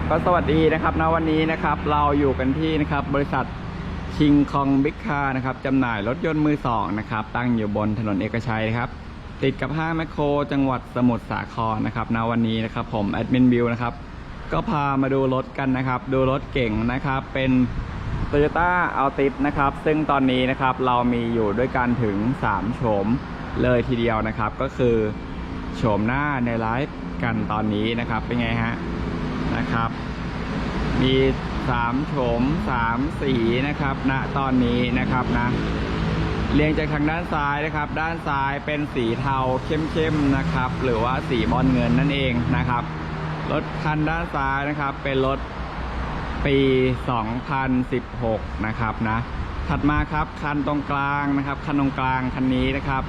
ับก็สวัสดีนะครับณวันนี้นะครับเราอยู่กันที่นะครับบริษัทชิงคองบิ๊กคาร์นะครับจำหน่ายรถยนต์มือสองนะครับตั้งอยู่บนถนนเอกชัยนะครับ ติดกับห้างแมคโคร จังหวัดสมุทรสาครนะครับณวันนี้นะครับผมแอดมินบิวนะครับก็พามาดูรถกันนะครับ ดูรถเก่งนะครับเป็น Toyota a l t i s นะครับ ซึ่งตอนนี้นะครับเรามีอยู่ด้วยกันถึง 3 โฉมเลยทีเดียวนะครับ ก็คือโฉมหน้าในไลฟ์กันตอนนี้นะครับ เป็นไงฮะ นะครับ มี3โฉม3สีนะครับณตอนนี้นะครับนะเรียงจากทางด้านซ้ายนะครับ ด้านซ้ายเป็นสีเทาเข้มๆนะครับ หรือว่าสีบอลเงินนั่นเองนะครับ รถคันด้านซ้ายนะครับ เป็นรถปี 2016 นะครับนะ ถัดมาครับคันตรงกลางนะครับ คันตรงกลางคันนี้นะครับ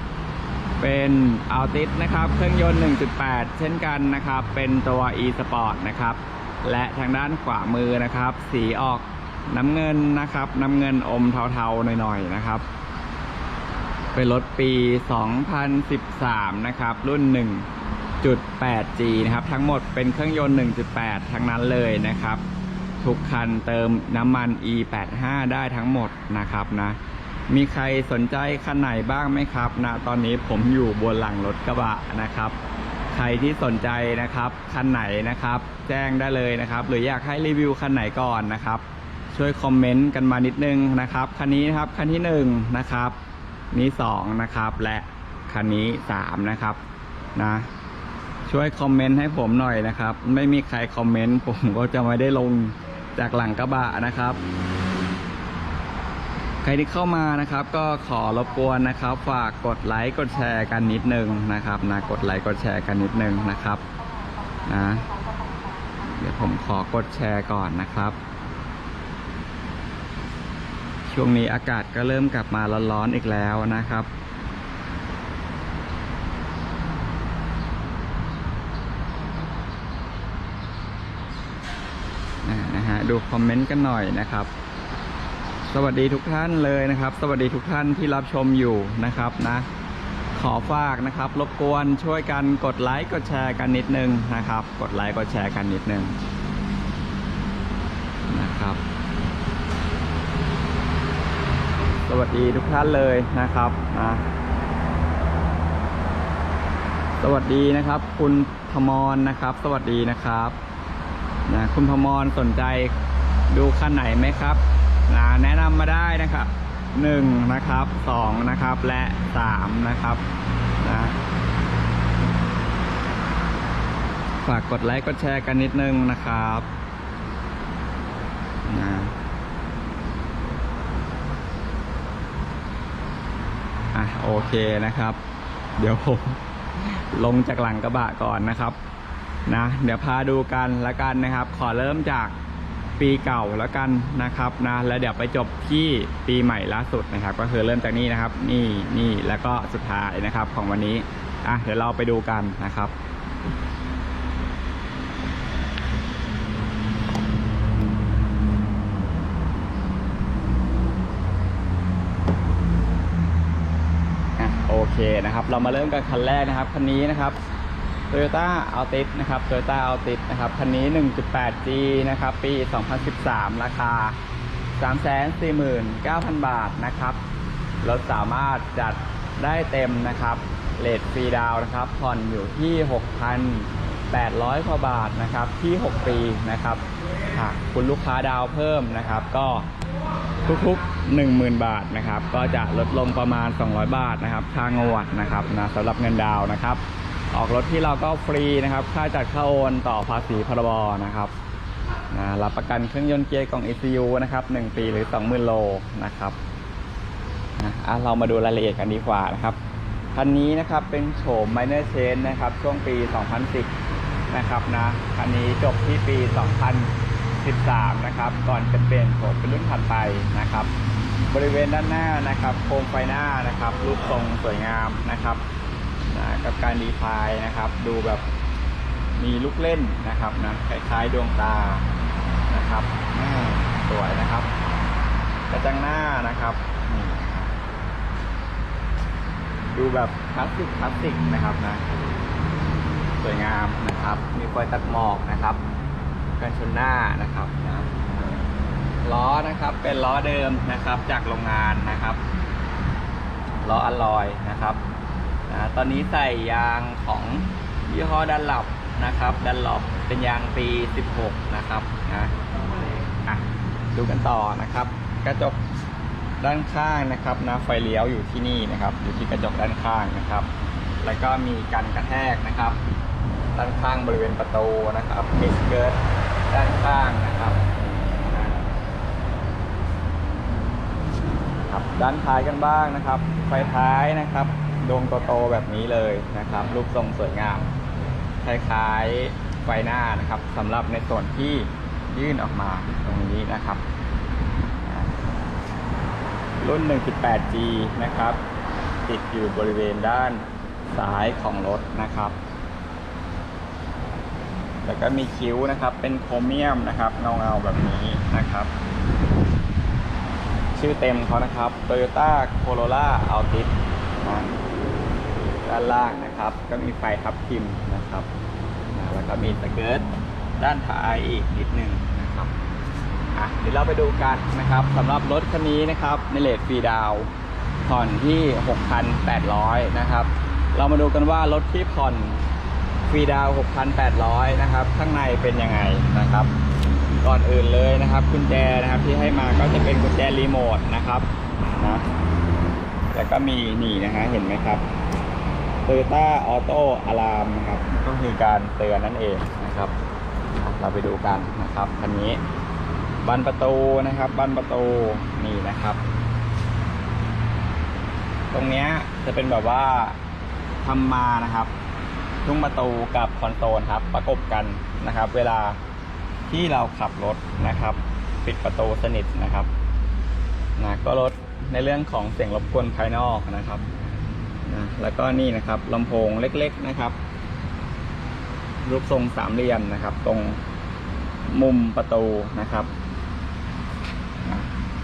เป็นอัลติสนะครับ เครื่องยนต์ 1.8 เช่นกันนะครับ เป็นตัว e sport นะครับ และทางด้านขวามือนะครับ สีออกน้ำเงินนะครับ น้ำเงินอมเทาๆหน่อยๆนะครับ เป็นรถปี 2013 นะครับ รุ่น 1.8G นะครับ ทั้งหมดเป็นเครื่องยนต์ 1.8 ทั้งนั้นเลยนะครับ ทุกคันเติมน้ำมัน E85 ได้ทั้งหมดนะครับนะ มีใครสนใจคันไหนบ้างไหมครับนะตอนนี้ผมอยู่บนหลังรถกระบะนะครับ รที่สนใจนะครับคันไหนนะครับ แจ้งได้เลยนะครับ หรืออยากให้รีวิวคันไหนก่อนนะครับ ช่วยคอมเมนต์กันมานิดนึงนะครับคันนี้นะครับคันที่หนึ่งนะครับนี้สองนะครับและคันนี้สามนะครับนะช่วยคอมเมนต์ให้ผมหน่อยนะครับ ไม่มีใครคอมเมนต์ผมก็จะไม่ได้ลงจากหลังกระบะนะครับ ใครที่เข้ามานะครับก็ขอรบกวนนะครับ ฝากกดไลค์กดแชร์กันนิดนึงนะครับนะกดไลค์กดแชร์กันนิดนึงนะครับนะเดี๋ยวผมขอกดแชร์ก่อนนะครับ ช่วงนี้อากาศก็เริ่มกลับมาร้อนๆอีกแล้วนะครับนะฮะดูคอมเมนต์กันหน่อยนะครับ สวัสดีทุกท่านเลยนะครับ สวัสดีทุกท่านที่รับชมอยู่นะครับนะ ขอฝากนะครับ รบกวนช่วยกันกดไลค์กดแชร์กันนิดนึงนะครับ กดไลค์กดแชร์กันนิดนึงนะครับ สวัสดีทุกท่านเลยนะครับนะสวัสดีนะครับ คุณพมรนะครับ สวัสดีนะครับนะคุณพมรสนใจดูคันไหนไหมครับ นะแนะนำมาได้นะครับหนึ่งนะครับสองนะครับและสามนะครับนะฝากกดไลค์กดแชร์กันนิดนึงนะครับนะอะโอเคนะครับ เดี๋ยวผมลงจากหลังกระบะก่อนนะครับนะเดี๋ยวพาดูกันละกันนะครับ ขอเริ่มจาก ปีเก่าแล้วกันนะครับนะแล้วเดี๋ยวไปจบที่ปีใหม่ล่าสุดนะครับ ก็คือเริ่มจากนี้นะครับ นี่นี่แล้วก็สุดท้ายนะครับของวันนี้อะเดี๋ยวเราไปดูกันนะครับอะโอเคนะครับ เรามาเริ่มกันคันแรกนะครับคันนี้นะครับ Toyota Altis นะครับ Toyota Altis นะครับ คันนี้ 1.8G นะครับ ปี 2013 ราคา 349,000 บาทนะครับ รถสามารถจัดได้เต็มนะครับเลทฟรีดาวนะครับ ผ่อนอยู่ที่ 6,800กว่าบาทนะครับ ที่ 6 ปีนะครับ หากคุณลูกค้าดาวเพิ่มนะครับ ก็ทุกๆ 10,000 บาทนะครับ ก็จะลดลงประมาณ 200 บาทนะครับ ค่างวดนะครับนะสำหรับเงินดาวนะครับ ออกรถที่เราก็ฟรีนะครับ ค่าจัดค่าโอนต่อภาษีพรบนะครับรับประกันเครื่องยนต์เกียร์กล่อง ECU นะครับ 1 ปีหรือ 20,000 โลนะครับอะเรามาดูรายละเอียดกันดีกว่านะครับ คันนี้นะครับเป็นโฉม minor change นะครับ ช่วงปี 2010 นะครับนะ คันนี้จบที่ปี 2013 นะครับ ก่อนจะเปลี่ยนโฉมเป็นรุ่นถัดไปนะครับ บริเวณด้านหน้านะครับ โคมไฟหน้านะครับ รูปทรงสวยงามนะครับ กับการดีไซน์นะครับ ดูแบบมีลูกเล่นนะครับนะคล้ายๆดวงตานะครับสวยนะครับ กระจังหน้านะครับนี่ดูแบบคลาสสิกคลาสสิกนะครับนะสวยงามนะครับ มีไฟตัดหมอกนะครับกันชนหน้านะครับนะล้อนะครับเป็นล้อเดิมนะครับจากโรงงานนะครับล้ออลลอยนะครับ นะตอนนี้ใส่ยางของยี่ห้อดันหลับนะครับดันหลับเป็นยางปี 16 นะครับนะดูกันต่อนะครับ กระจกด้านข้างนะครับนะไฟเลี้ยวอยู่ที่นี่นะครับ อยู่ที่กระจกด้านข้างนะครับ แล้วก็มีกันกระแทกนะครับ ด้านข้างบริเวณประตูนะครับมีสเกิร์ตด้านข้างนะครับครับด้านท้ายกันบ้างนะครับ ไฟท้ายนะครับ ดวงโตๆแบบนี้เลยนะครับ รูปทรงสวยงาม คล้ายๆไฟหน้านะครับสำหรับในส่วนที่ยื่นออกมาตรงนี้นะครับอ่ารุ่น 1.8G นะครับ ติดอยู่บริเวณด้านซ้ายของรถนะครับแล้วก็มีคิ้วนะครับ เป็นโครเมียมนะครับเงาๆแบบนี้นะครับ ชื่อเต็มเขานะครับ Toyota Corolla Altis นะ ด้านล่างนะครับ ก็มีไฟทับทิมนะครับแล้วก็มีสเกิร์ตด้านท้ายอีกนิดนึงนะครับอะเดี๋ยวเราไปดูกันนะครับสำหรับรถคันนี้นะครับในเลทฟรีดาวผ่อนที่ 6,800 นะครับ เรามาดูกันว่ารถที่ผ่อนฟรีดาวน์6,800 นะครับ ข้างในเป็นยังไงนะครับ ก่อนอื่นเลยนะครับกุญแจนะครับที่ให้มาก็จะเป็นกุญแจรีโมทนะครับนะแล้วก็มีนี่นะฮะเห็นไหมครับ Toyota Auto Alarm นะครับก็คือการเตือนนั่นเองนะครับ เราไปดูกันนะครับคันนี้บันประตูนะครับบันประตูนี่นะครับ ตรงเนี้ยจะเป็นแบบว่าทำมานะครับทุกประตูกับคอนโซลครับ ประกบกันนะครับ เวลาที่เราขับรถนะครับ ปิดประตูสนิทนะครับนะก็ลดในเรื่องของเสียงรบกวนภายนอกนะครับ นะแล้วก็นี่นะครับลำโพงเล็กๆนะครับ รูปทรงสามเหลี่ยมนะครับ ตรงมุมประตูนะครับ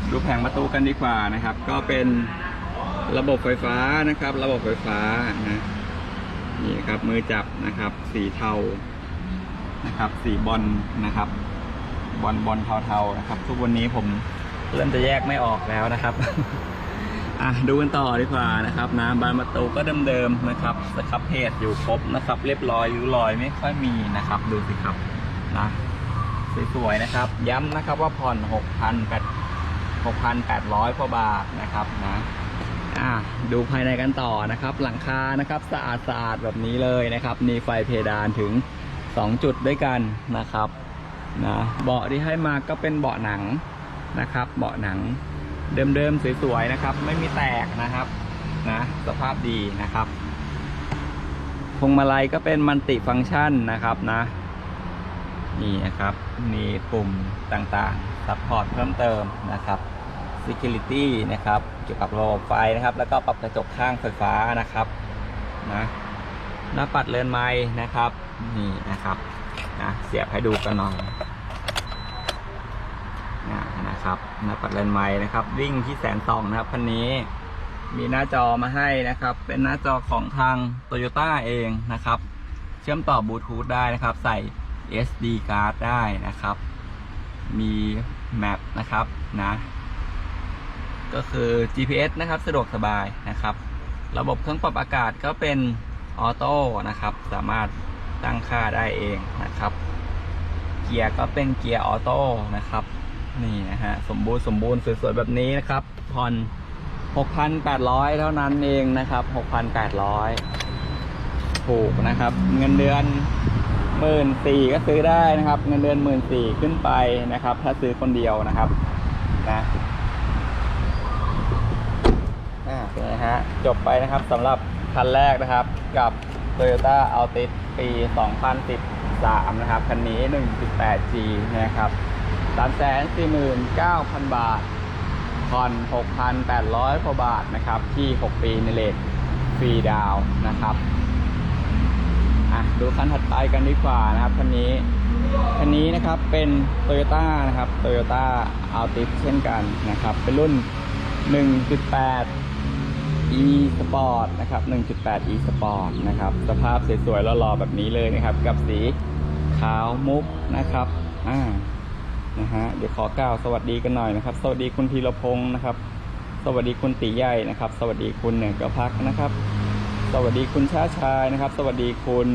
ดูแผงประตูกันดีกว่านะครับ ก็เป็นระบบไฟฟ้านะครับ ระบบไฟฟ้านะนี่ครับมือจับนะครับ สีเทานะครับ สีบอลนะครับ บอลบอลเทาๆนะครับ ทุกวันนี้ผมเริ่มจะแยกไม่ออกแล้วนะครับ อะดูกันต่อดีกว่านะครับนะบานประตูก็เดิมๆนะครับสครับเพจอยู่ครบนะครับ เรียบร้อยริ้วรอยไม่ค่อยมีนะครับ ดูสิครับนะสวยๆนะครับ ย้ำนะครับว่าผ่อน6 8 6,800กว่าบาทนะครับนะอะดูภายในกันต่อนะครับ หลังคานะครับสะอาดสะอาดๆแบบนี้เลยนะครับ มีไฟเพดานถึง 2 จุดด้วยกันนะครับนะเบาะที่ให้มาก็เป็นเบาะหนังนะครับ เบาะหนัง เดิมๆสวยๆนะครับ ไม่มีแตกนะครับนะสภาพดีนะครับพวงมาลัยก็เป็นมัลติฟังก์ชันนะครับนะ นี่นะครับ มีปุ่มต่างๆซัพพอร์ตเพิ่มเติมนะครับ Security นะครับ เกี่ยวกับระบบไฟนะครับ แล้วก็ปรับกระจกข้างไฟฟ้านะครับนะหน้าปัดเรือนไม้นะครับ นี่นะครับนะเสียบให้ดูกันหน่อย นะครับหน้าปัดเรือนไม้นะครับ วิ่งที่แสนสองนะครับคันนี้มีหน้าจอมาให้นะครับ เป็นหน้าจอของทาง Toyota เองนะครับ เชื่อมต่อบลูทูธได้นะครับ ใส่ SD card ได้นะครับ มีแมปนะครับนะ ก็คือ GPS นะครับ สะดวกสบายนะครับ ระบบเครื่องปรับอากาศก็เป็นออโต้นะครับ สามารถตั้งค่าได้เองนะครับ เกียร์ก็เป็นเกียร์ออโต้นะครับ นี่นะฮะ สมบูรณ์สมบูรณ์สวยๆ แบบนี้นะครับ ผ่อน 6,800 เท่านั้นเองนะครับ 6,800 ถูกนะครับ เงินเดือนหมื่นสี่ก็ซื้อได้นะครับ เงินเดือนหมื่นสี่ขึ้นไปนะครับ ถ้าซื้อคนเดียวนะครับนะอ่าเป็นไงฮะจบไปนะครับสำหรับคันแรกนะครับ กับ Toyota Altis ปี 2013 นะครับ คันนี้ 1.8G นะครับ 349,000บาทผ่อน6,800กว่าบาทนะครับ ที่6ปีในเลทฟรีดาวนะครับอะดูคันถัดไปกันดีกว่านะครับคันนี้คันนี้นะครับเป็น Toyota นะครับ Toyota Altis เช่นกันนะครับ เป็นรุ่น 1.8 e sport นะครับ 1.8 e sport นะครับ สภาพสวยๆหล่อๆแบบนี้เลยนะครับ กับสีขาวมุกนะครับ อ่า นะฮะเดี๋ยวขอกล่าวสวัสดีกันหน่อยนะครับ สวัสดีคุณธีรพงศ์นะครับ สวัสดีคุณตีใหญ่นะครับ สวัสดีคุณเหนึ่งกระพักนะครับ สวัสดีคุณชาชายนะครับ สวัสดีคุณ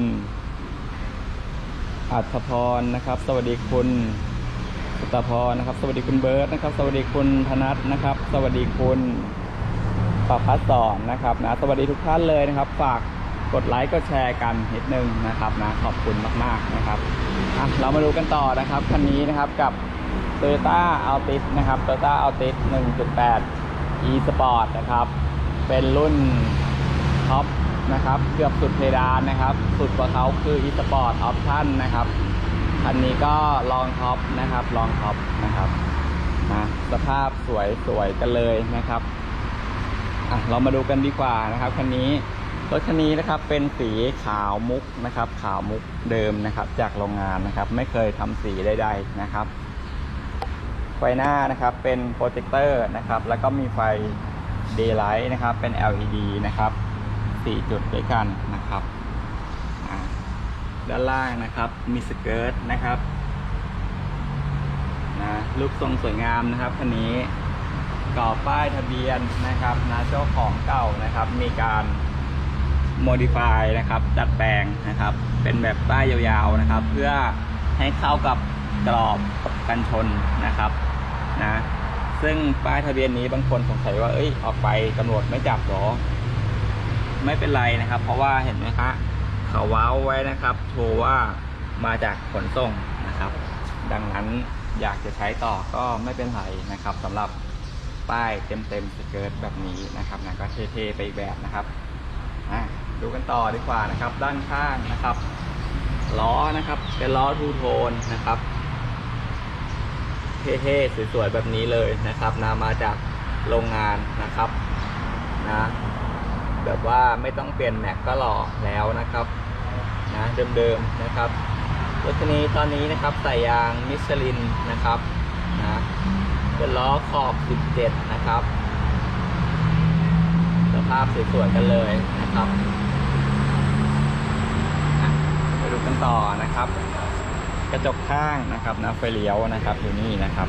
อัธพรนะครับ สวัสดีคุณสุตพรนะครับ สวัสดีคุณเบิร์ตนะครับ สวัสดีคุณธนัทนะครับ สวัสดีคุณประพัฒสอนนะครับนะสวัสดีทุกท่านเลยนะครับ ฝากกดไลค์กดแชร์กันนิดนึงนะครับนะขอบคุณมากๆนะครับอะเรามาดูกันต่อนะครับคันนี้นะครับกับ Toyota Altis นะครับ Toyota Altis 1.8 e Sport นะครับ เป็นรุ่นท็อปนะครับ เกือบสุดเพดานนะครับ สุดกว่าเขาคือ e Sport Option นะครับ คันนี้ก็ลองท็อปนะครับลองท็อปนะครับนะสภาพสวยสวยกันเลยนะครับอะเรามาดูกันดีกว่านะครับคันนี้รถคันนี้นะครับเป็นสีขาวมุกนะครับ ขาวมุกเดิมนะครับ จากโรงงานนะครับ ไม่เคยทำสีใดๆนะครับ ฟหน้านะครับเป็นโปรเจคเตอร์นะครับแล้วก็มีไฟ Daylight นะครับเป็น LED นะครับ4จุดด้วยกันนะครับด้านล่างนะครับมีสเกิร์ตนะครับนะรูปทรงสวยงามนะครับคันนี้ก่อป้ายทะเบียนนะครับนะเจ้าของเก่านะครับ มีการ modify นะครับดัดแปลงนะครับ เป็นแบบป้ายยาวๆนะครับ เพื่อให้เข้ากับกรอบกันชนนะครับ นะ ซึ่งป้ายทะเบียนนี้บางคนสงสัยว่าเอ้ยออกไปตำรวจไม่จับหรอ ไม่เป็นไรนะครับ เพราะว่าเห็นไหมคะเขาว้าวไว้นะครับโชว์ว่ามาจากขนส่งนะครับ ดังนั้นอยากจะใช้ต่อก็ไม่เป็นไรนะครับสำหรับป้ายเต็มๆสเกิร์ตแบบนี้นะครับนะก็เท่ๆไปอีกแบบนะครับดูกันต่อดีกว่านะครับ ด้านข้างนะครับล้อนะครับ เป็นล้อทูโทนนะครับ เท่ๆสวยๆแบบนี้เลยนะครับนามาจากโรงงานนะครับนะแบบว่าไม่ต้องเปลี่ยนแม็กก็หล่อแล้วนะครับนะเดิมๆนะครับรถคันนี้ตอนนี้นะครับใส่ยางมิชลินนะครับนะเป็นล้อขอบ 17 นะครับสภาพสวยๆกันเลยนะครับไปดูกันต่อนะครับ กระจกข้างนะครับนะไฟเลี้ยวนะครับอยู่นี่นะครับ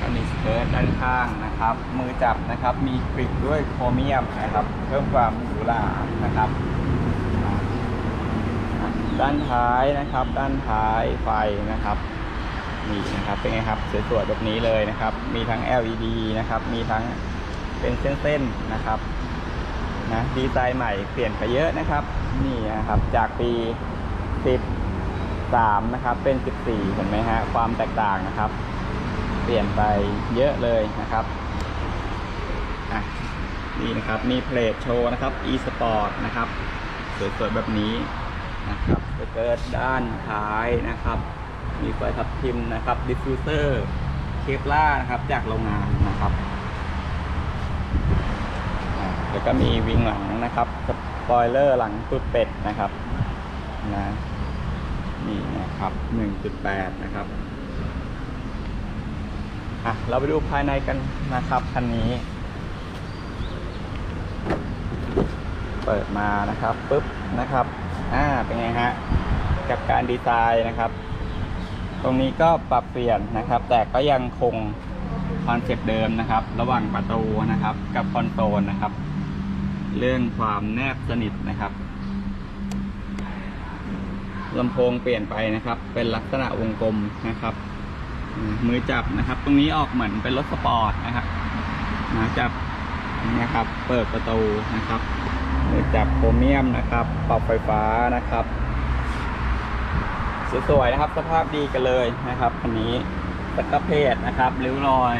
ก็มีสเกิร์ตด้านข้างนะครับ มือจับนะครับมีกริดด้วยโครเมียมนะครับ เพิ่มความหรูหรานะครับ ด้านท้ายนะครับ ด้านท้ายไฟนะครับนี่นะครับเป็นไงครับสวยๆแบบนี้เลยนะครับ มีทั้ง LED นะครับ มีทั้งเป็นเส้นๆนะครับนะดีไซน์ใหม่เปลี่ยนไปเยอะนะครับ นี่นะครับจากปี 13 นะครับ เป็น 14 เห็นไหมฮะ ความแตกต่างนะครับ เปลี่ยนไปเยอะเลยนะครับอะนี่นะครับ มีเพลทโชว์นะครับ e sport นะครับ สวยๆ แบบนี้นะครับสเกิร์ตด้านท้ายนะครับ มีไฟทับทิมนะครับ ดิฟฟิวเซอร์เคปล่านะครับ จากโรงงานนะครับแล้วก็มีวิงหลังนะครับ สปอยเลอร์หลังตุดเป็ดนะครับนะ นี่นะครับ 1.8 นะครับอะเราไปดูภายในกันนะครับคันนี้ เปิดมานะครับปุ๊บนะครับอ่าเป็นไงฮะกับการดีไซน์นะครับ ตรงนี้ก็ปรับเปลี่ยนนะครับ แต่ก็ยังคงคอนเซ็ปต์เดิมนะครับ ระหว่างประตูนะครับ กับคอนโซลนะครับ เรื่องความแนบสนิทนะครับ ลำโพงเปลี่ยนไปนะครับ เป็นลักษณะวงกลมนะครับมือจับนะครับ ตรงนี้ออกเหมือนเป็นรถสปอร์ตนะครับนะจับนะครับ เปิดประตูนะครับมือจับโครเมียมนะครับปรับไฟฟ้านะครับสวยๆนะครับ สภาพดีกันเลยนะครับคันนี้สกเพจนะครับริ้วรอย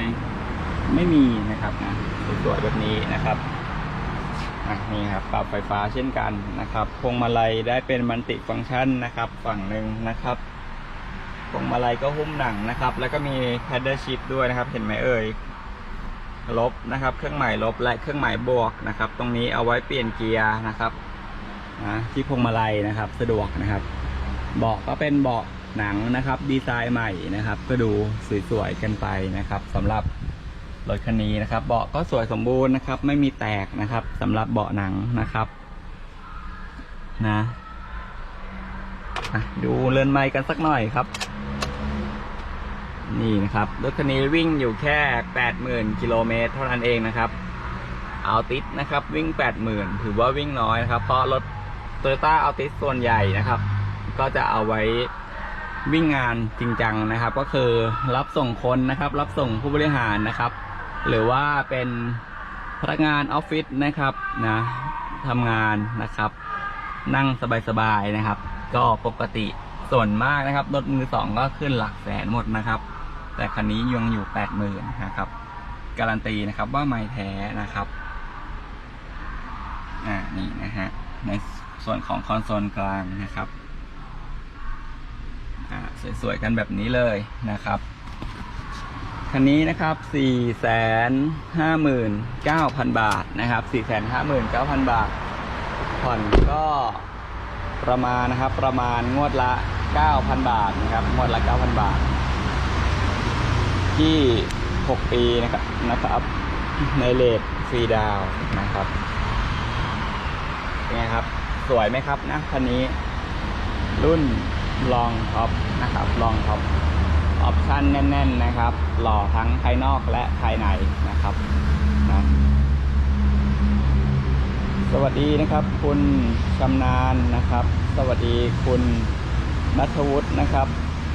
ไม่มีนะครับนะสวยๆแบบนี้นะครับ อะนี่ครับปรับไฟฟ้าเช่นกันนะครับ พวงมาลัยได้เป็นมัลติฟังก์ชันนะครับ ฝั่งหนึ่งนะครับ พวงมาลัยก็หุ้มหนังนะครับ แล้วก็มีแพดเดิลชิพด้วยนะครับ เห็นไหมเอ่ยลบนะครับ เครื่องหมายลบและเครื่องหมายบวกนะครับ ตรงนี้เอาไว้เปลี่ยนเกียร์นะครับนะที่พวงมาลัยนะครับ สะดวกนะครับเบาะก็เป็นเบาะหนังนะครับ ดีไซน์ใหม่นะครับ ก็ดูสวยๆกันไปนะครับสำหรับ รถคันนี้นะครับ เบาะก็สวยสมบูรณ์นะครับ ไม่มีแตกนะครับสำหรับเบาะหนังนะครับ นะดูเรือนไม้กันสักหน่อยครับ นี่นะครับรถคันนี้วิ่งอยู่แค่80,000กิโลเมตรเท่านั้นเองนะครับเอาติสนะครับ วิ่ง80,000ถือว่าวิ่งน้อยนะครับ เพราะรถโตโยต้าเอาติสส่วนใหญ่นะครับ ก็จะเอาไว้วิ่งงานจริงจังนะครับ ก็คือรับส่งคนนะครับ รับส่งผู้บริหารนะครับ หรือว่าเป็นพนักงานออฟฟิศนะครับนะทำงานนะครับ นั่งสบายๆนะครับ ก็ปกติส่วนมากนะครับรถมือสองก็ขึ้นหลักแสนหมดนะครับ แต่คันนี้ยังอยู่แปดหมื่นนะครับ การันตีนะครับว่าไม่แท้นะครับอ่านี่นะฮะในส่วนของคอนโซลกลางนะครับอ่าสวยๆกันแบบนี้เลยนะครับ คันนี้นะครับสี่แสนห้าหมื่นเก้าพันบาทนะครับสี่แสนห้าหมื่นเก้าพันบาท ผ่อนก็ประมาณนะครับ ประมาณงวดละเก้าพันบาทนะครับ งวดละเก้าพันบาท ที่หกปีนะครับนะครับ ในเลทฟรีดาวนะครับไงครับ สวยไหมครับนะคันนี้ รุ่นลองท็อปนะครับลองท็อป ออปชั่นแน่น ๆนะครับ หล่อทั้งภายนอกและภายในนะครับนะสวัสดีนะครับ คุณชำนาญนะครับ สวัสดีคุณนัทวุฒินะครับ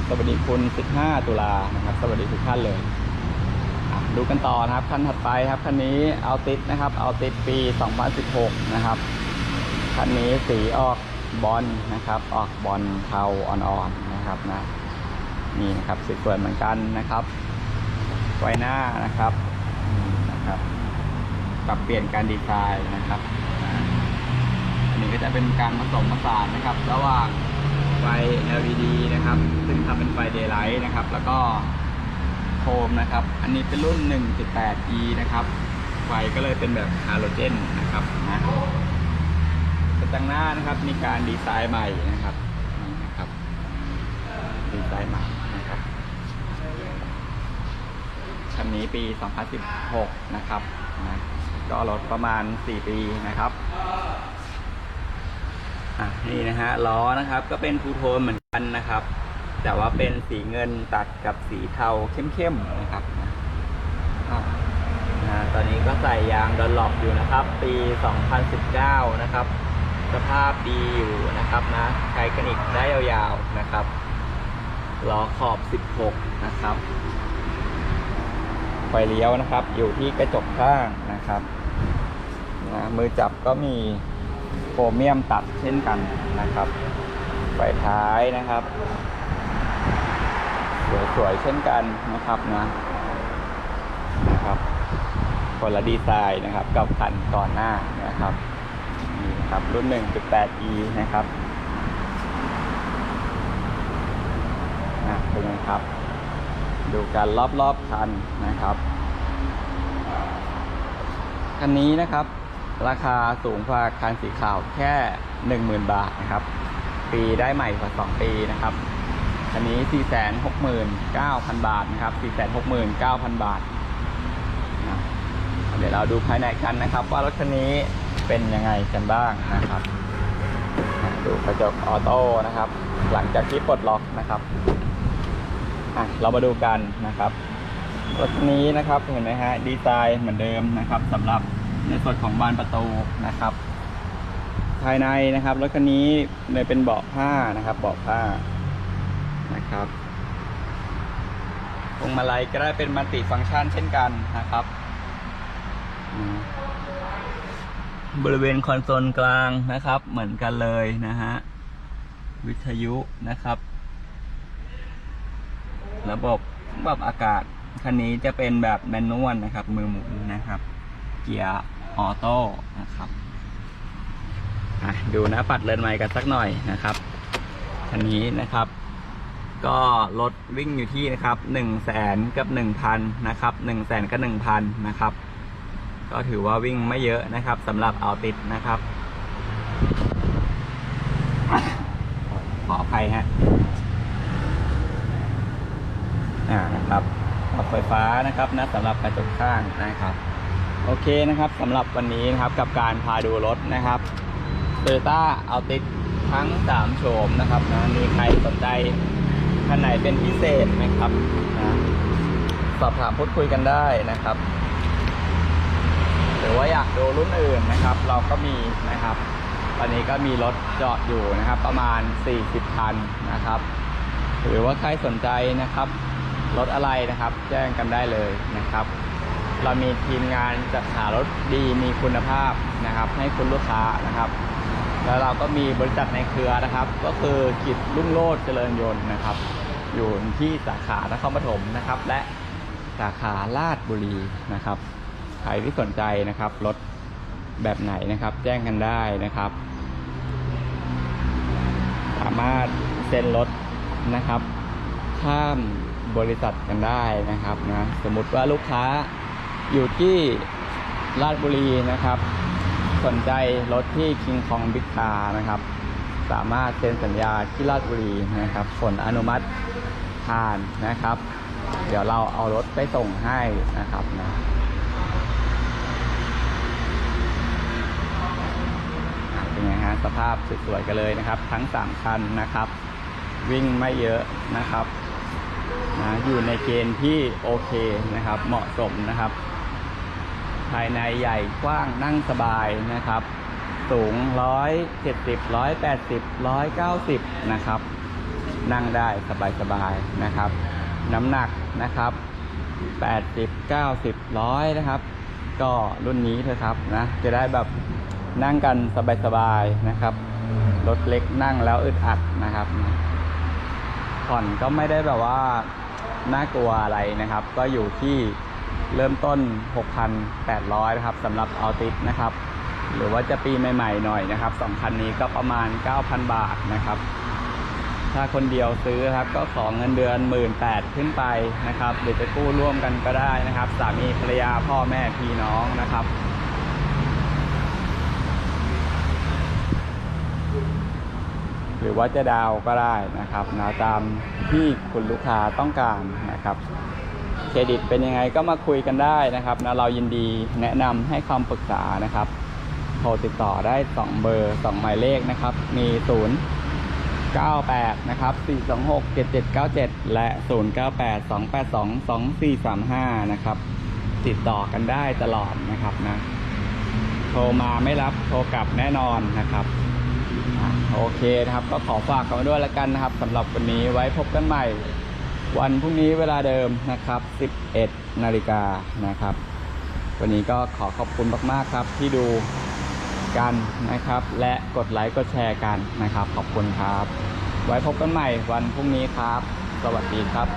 สวัสดีคุณ 15 ตุลานะครับ สวัสดีทุกท่านเลยดูกันต่อนะครับคันถัดไปครับคันนี้เอาติดนะครับเอาติดปี 2016 นะครับคันนี้สีออกบอลนะครับ ออกบอลเทาอ่อนๆนะครับนะ นี่นะครับสวยๆเหมือนกันนะครับ ไฟหน้านะครับนะครับปรับเปลี่ยนการดีไซน์นะครับอันนี้ก็จะเป็นการผสมผสานนะครับ ระหว่างไฟ LED นะครับ ซึ่งทำเป็นไฟ Daylight นะครับ แล้วก็โคมนะครับ อันนี้เป็นรุ่น 1.8e นะครับ ไฟก็เลยเป็นแบบฮาโลเจนนะครับนะกระจังหน้านะครับมีการดีไซน์ใหม่นะครับนี่นะครับ ดีไซน์ใหม่นะครับคั นนี้ปี 2016 นะครับนะก็รถประมาณ 4 ปีนะครับอะนี่นะฮะล้อนะครับก็เป็นทูโทนเหมือนกันนะครับ แต่ว่าเป็นสีเงินตัดกับสีเทาเข้มๆนะครับนะตอนนี้ก็ใส่ยางดอลล็อกอยู่นะครับ ปี 2019 นะครับ สภาพดีอยู่นะครับนะใช้กระนิกได้ยาวๆนะครับล้อขอบ 16 นะครับ ไฟเลี้ยวนะครับ อยู่ที่กระจกข้างนะครับนะมือจับก็มีโครเมียมตัดเช่นกันนะครับไฟท้ายนะครับ สวยๆเช่นกันนะครับนะนะครับคนละดีไซน์นะครับกับคันก่อนหน้านะครับนี่นะครับรุ่น 1.8e นะครับอะเป็นไงครับ ดูกันรอบๆคันนะครับคันนี้นะครับ ราคาสูงกว่าคันสีขาวแค่ 10,000 บาทนะครับ ปีได้ใหม่กว่า 2 ปีนะครับคันนี้ 469,000 บาทนะครับ 469,000 บาทนะเดี๋ยวเราดูภายในกันนะครับ ว่ารถคันนี้เป็นยังไงกันบ้างนะครับ ดูกระจกออโต้นะครับ หลังจากที่ปลดล็อกนะครับ อะเรามาดูกันนะครับรถคันนี้นะครับเห็นไหมฮะดีไซน์เหมือนเดิมนะครับสำหรับในส่วนของบานประตูนะครับ ภายในนะครับรถคันนี้เลยเป็นเบาะผ้านะครับ เบาะผ้านะครับพวงมาลัยก็ได้เป็นมัลติฟังก์ชันเช่นกันนะครับ บริเวณคอนโซลกลางนะครับ เหมือนกันเลยนะฮะวิทยุนะครับ ระบบปรับอากาศคันนี้จะเป็นแบบแมนนวลนะครับ มือหมุนนะครับ เกียร์ออโต้นะครับดูนะปัดเรือนไม้กันสักหน่อยนะครับคันนี้นะครับ ก็รถวิ่งอยู่ที่นะครับหนึ่งแสนกับหนึ่งพันนะครับหนึ่งแสนกับหนึ่งพันนะครับ ก็ถือว่าวิ่งไม่เยอะนะครับสำหรับเอาติดนะครับ ขออภัยฮะ อ่านะครับปรับไฟฟ้านะครับนะสำหรับกระจกข้างนะครับ โอเคนะครับสำหรับวันนี้นะครับกับการพาดูรถนะครับโตโยต้าเอาติดทั้ง3โฉมนะครับนะมีใครสนใจคันไหนเป็นพิเศษไหมครับนะสอบถามพูดคุยกันได้นะครับ หรือว่าอยากดูรุ่นอื่นนะครับ เราก็มีนะครับตอนนี้ก็มีรถจอดอยู่นะครับ ประมาณ 40คันนะครับ หรือว่าใครสนใจนะครับ รถอะไรนะครับ แจ้งกันได้เลยนะครับ เรามีทีมงานจัดหารถดีมีคุณภาพนะครับ ให้คุณลูกค้านะครับ แล้วเราก็มีบริษัทในเครือนะครับ ก็คือกิจรุ่งโรจน์เจริญยนต์นะครับ อยู่ที่สาขานครปฐมนะครับ และสาขาลาดบุรีนะครับ ใครที่สนใจนะครับรถแบบไหนนะครับ แจ้งกันได้นะครับ สามารถเซ็นรถนะครับ ข้าม บริษัทกันได้นะครับนะสมมติว่าลูกค้าอยู่ที่ราชบุรีนะครับ สนใจรถที่ King Kong Big Car นะครับ สามารถเซ็นสัญญาที่ราชบุรีนะครับผลอนุมัติผ่านนะครับ เดี๋ยวเราเอารถไปส่งให้นะครับนะอะเป็นไงฮะสภาพสวยๆกันเลยนะครับ ทั้ง 3 คันนะครับ วิ่งไม่เยอะนะครับ นะอยู่ในเกณฑ์ที่โอเคนะครับ เหมาะสมนะครับ ภายในใหญ่กว้างนั่งสบายนะครับ สูง 170 180 190 นะครับ นั่งได้สบายๆนะครับ น้ำหนักนะครับ 80 90 100 นะครับ ก็รุ่นนี้เถอะครับนะ จะได้แบบนั่งกันสบายๆนะครับ รถเล็กนั่งแล้วอึดอัดนะครับ ผ่อนก็ไม่ได้แบบว่าน่ากลัวอะไรนะครับ ก็อยู่ที่เริ่มต้น 6,800 นะครับสำหรับเอาติดนะครับ หรือว่าจะปีใหม่ๆหน่อยนะครับสองคันนี้ก็ประมาณ 9,000 บาทนะครับ ถ้าคนเดียวซื้อครับ ก็ขอเงินเดือน 1 8ื่นขึ้นไปนะครับหรือจะกู้ร่วมกันก็ได้นะครับ สามีภรรยาพ่อแม่พี่น้องนะครับ รือว่าจะดาวก็ได้นะครับนะตามที่คุณลูกค้าต้องการนะครับเครดิตเป็นยังไงก็มาคุยกันได้นะครับนะเรายินดีแนะนำให้คำปรึกษานะครับโทรติดต่อได้ 2 เบอร์ 2 หมายเลขนะครับ มี 0 98 นะครับ 426 7797 และ 098 282 2435 นะครับ ติดต่อกันได้ตลอดนะครับนะ โทรมาไม่รับโทรกลับแน่นอนนะครับ โอเคนะครับ ก็ขอฝากกันด้วยแล้วกันนะครับสำหรับวันนี้ไว้พบกันใหม่ วันพรุ่งนี้เวลาเดิมนะครับ 11 นาฬิกานะครับ วันนี้ก็ขอขอบคุณมาก ๆ ครับที่ดูกันนะครับ และกดไลค์กดแชร์กันนะครับ ขอบคุณครับ ไว้พบกันใหม่วันพรุ่งนี้ครับ สวัสดีครับ